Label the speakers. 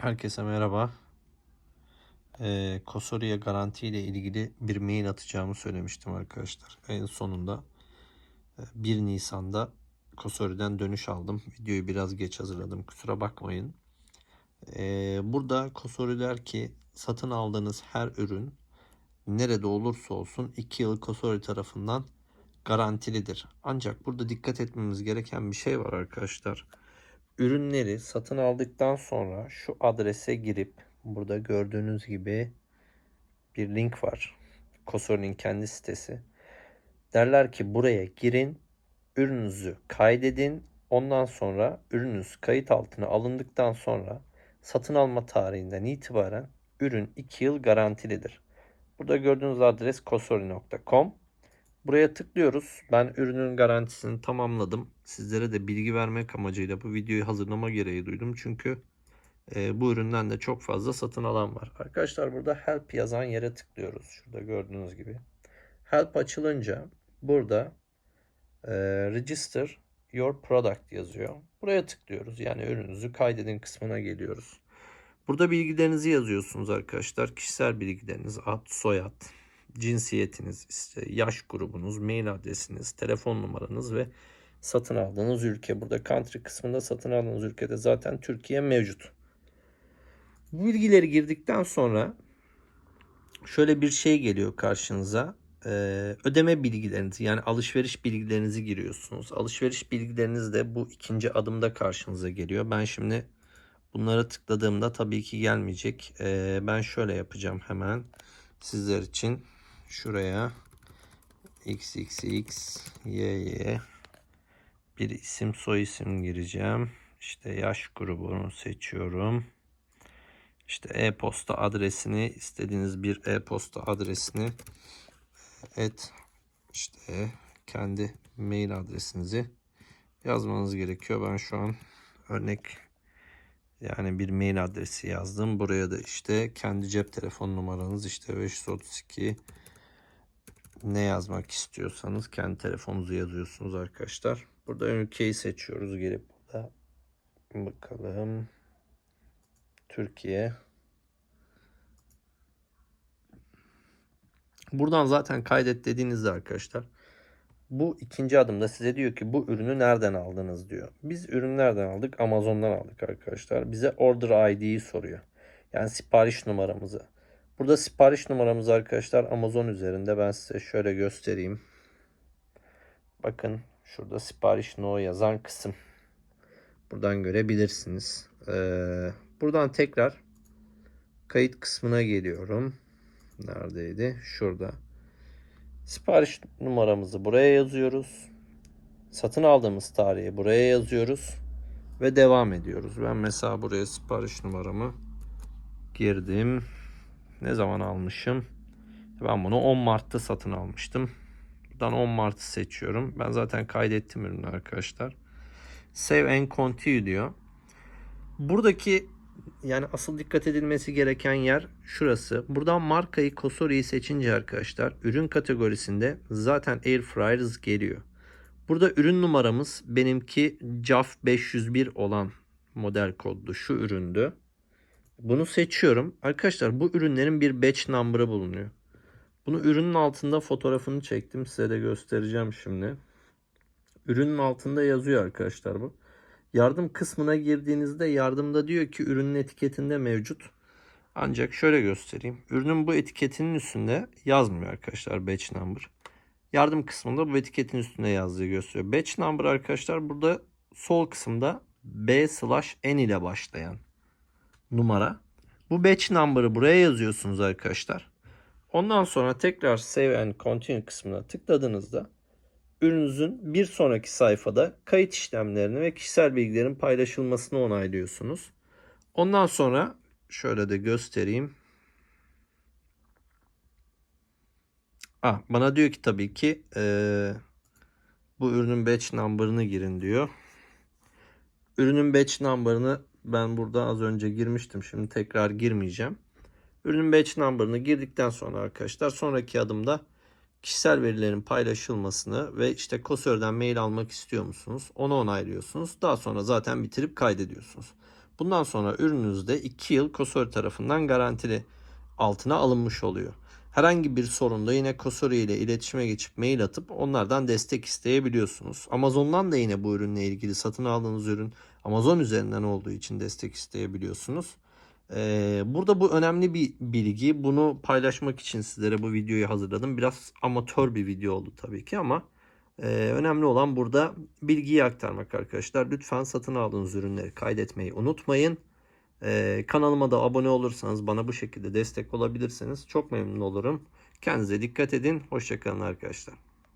Speaker 1: Herkese merhaba. Ee, Kosori'ye garanti ile ilgili bir mail atacağımı söylemiştim arkadaşlar. En sonunda e, 1 Nisan'da Kosori'den dönüş aldım. Videoyu biraz geç hazırladım. Kusura bakmayın. Ee, burada Kosori der ki satın aldığınız her ürün nerede olursa olsun 2 yıl Kosori tarafından garantilidir. Ancak burada dikkat etmemiz gereken bir şey var arkadaşlar ürünleri satın aldıktan sonra şu adrese girip burada gördüğünüz gibi bir link var. Kosori'nin kendi sitesi. Derler ki buraya girin, ürününüzü kaydedin. Ondan sonra ürününüz kayıt altına alındıktan sonra satın alma tarihinden itibaren ürün 2 yıl garantilidir. Burada gördüğünüz adres kosori.com. Buraya tıklıyoruz. Ben ürünün garantisini tamamladım. Sizlere de bilgi vermek amacıyla bu videoyu hazırlama gereği duydum. Çünkü e, bu üründen de çok fazla satın alan var. Arkadaşlar burada help yazan yere tıklıyoruz. Şurada gördüğünüz gibi. Help açılınca burada e, register your product yazıyor. Buraya tıklıyoruz. Yani ürününüzü kaydedin kısmına geliyoruz. Burada bilgilerinizi yazıyorsunuz arkadaşlar. Kişisel bilgileriniz, ad, soyad, cinsiyetiniz, işte yaş grubunuz, mail adresiniz, telefon numaranız ve satın aldığınız ülke. Burada country kısmında satın aldığınız ülkede zaten Türkiye mevcut. Bu bilgileri girdikten sonra şöyle bir şey geliyor karşınıza. Ee, ödeme bilgilerinizi yani alışveriş bilgilerinizi giriyorsunuz. Alışveriş bilgileriniz de bu ikinci adımda karşınıza geliyor. Ben şimdi bunlara tıkladığımda tabii ki gelmeyecek. Ee, ben şöyle yapacağım hemen sizler için şuraya xxx yy bir isim soy isim gireceğim. İşte yaş grubunu seçiyorum. İşte e-posta adresini istediğiniz bir e-posta adresini et işte kendi mail adresinizi yazmanız gerekiyor. Ben şu an örnek yani bir mail adresi yazdım. Buraya da işte kendi cep telefon numaranız işte 532 ne yazmak istiyorsanız kendi telefonunuzu yazıyorsunuz arkadaşlar. Burada ülkeyi seçiyoruz gelip burada bakalım. Türkiye. Buradan zaten kaydet dediğinizde arkadaşlar bu ikinci adımda size diyor ki bu ürünü nereden aldınız diyor. Biz ürün nereden aldık? Amazon'dan aldık arkadaşlar. Bize order ID'yi soruyor. Yani sipariş numaramızı. Burada sipariş numaramız arkadaşlar Amazon üzerinde. Ben size şöyle göstereyim. Bakın şurada sipariş no yazan kısım. Buradan görebilirsiniz. Ee, buradan tekrar kayıt kısmına geliyorum. Neredeydi? Şurada. Sipariş numaramızı buraya yazıyoruz. Satın aldığımız tarihi buraya yazıyoruz. Ve devam ediyoruz. Ben mesela buraya sipariş numaramı girdim. Ne zaman almışım? Ben bunu 10 Mart'ta satın almıştım. Buradan 10 Mart'ı seçiyorum. Ben zaten kaydettim ürünü arkadaşlar. Save and continue diyor. Buradaki yani asıl dikkat edilmesi gereken yer şurası. Buradan markayı Kosori'yi seçince arkadaşlar ürün kategorisinde zaten Air Fryers geliyor. Burada ürün numaramız benimki CAF 501 olan model kodlu şu üründü. Bunu seçiyorum. Arkadaşlar bu ürünlerin bir batch number'ı bulunuyor. Bunu ürünün altında fotoğrafını çektim. Size de göstereceğim şimdi. Ürünün altında yazıyor arkadaşlar bu. Yardım kısmına girdiğinizde yardımda diyor ki ürünün etiketinde mevcut. Ancak şöyle göstereyim. Ürünün bu etiketinin üstünde yazmıyor arkadaşlar batch number. Yardım kısmında bu etiketin üstünde yazdığı gösteriyor. Batch number arkadaşlar burada sol kısımda B slash N ile başlayan numara. Bu batch number'ı buraya yazıyorsunuz arkadaşlar. Ondan sonra tekrar save and continue kısmına tıkladığınızda ürününüzün bir sonraki sayfada kayıt işlemlerini ve kişisel bilgilerin paylaşılmasını onaylıyorsunuz. Ondan sonra şöyle de göstereyim. Ah, bana diyor ki tabii ki ee, bu ürünün batch number'ını girin diyor. Ürünün batch number'ını ben burada az önce girmiştim. Şimdi tekrar girmeyeceğim. Ürünün batch number'ını girdikten sonra arkadaşlar sonraki adımda kişisel verilerin paylaşılmasını ve işte Kosör'den mail almak istiyor musunuz? Onu onaylıyorsunuz. Daha sonra zaten bitirip kaydediyorsunuz. Bundan sonra ürününüz de 2 yıl Kosori tarafından garantili altına alınmış oluyor. Herhangi bir sorunda yine Kosori ile iletişime geçip mail atıp onlardan destek isteyebiliyorsunuz. Amazon'dan da yine bu ürünle ilgili satın aldığınız ürün Amazon üzerinden olduğu için destek isteyebiliyorsunuz. Ee, burada bu önemli bir bilgi. Bunu paylaşmak için sizlere bu videoyu hazırladım. Biraz amatör bir video oldu tabii ki ama e, önemli olan burada bilgiyi aktarmak arkadaşlar. Lütfen satın aldığınız ürünleri kaydetmeyi unutmayın. Ee, kanalıma da abone olursanız bana bu şekilde destek olabilirseniz çok memnun olurum. Kendinize dikkat edin. Hoşçakalın arkadaşlar.